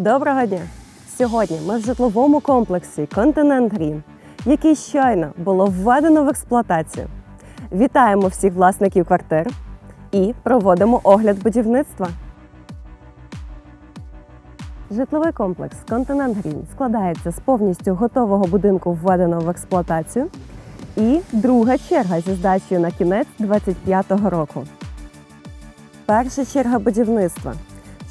Доброго дня! Сьогодні ми в житловому комплексі Континент Грін, який щойно було введено в експлуатацію. Вітаємо всіх власників квартир і проводимо огляд будівництва. Житловий комплекс Континент Грін складається з повністю готового будинку, введеного в експлуатацію, і друга черга зі здачею на кінець 2025 року. Перша черга будівництва.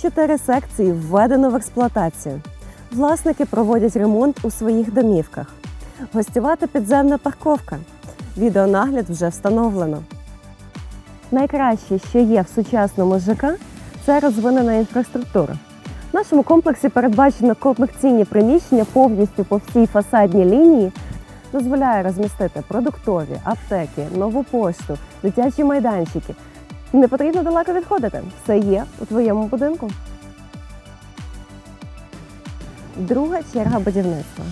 Чотири секції введено в експлуатацію. Власники проводять ремонт у своїх домівках. Гостєва та підземна парковка. Відеонагляд вже встановлено. Найкраще, що є в сучасному ЖК, це розвинена інфраструктура. В нашому комплексі передбачено комерційні приміщення повністю по всій фасадній лінії. Дозволяє розмістити продуктові, аптеки, нову пошту, дитячі майданчики. Не потрібно далеко відходити. Все є у твоєму будинку. Друга черга будівництва.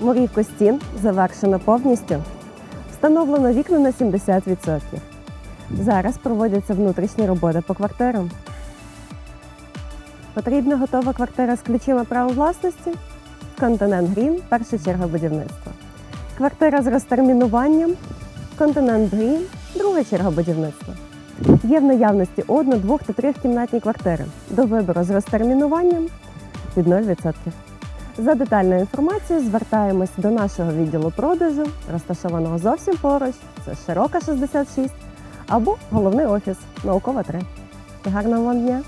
Морівку стін завершено повністю. Встановлено вікна на 70%. Зараз проводяться внутрішні роботи по квартирам. Потрібна готова квартира з ключами права власності? Континент Грін перша черга будівництва. Квартира з розтермінуванням. Континент Грін друга черга будівництва. Є в наявності одну, двох та трьохкімнатні квартири. До вибору з розтермінуванням від 0%. За детальною інформацією звертаємось до нашого відділу продажу, розташованого зовсім поруч. Це широка 66 або головний офіс наукова 3. Гарного вам дня!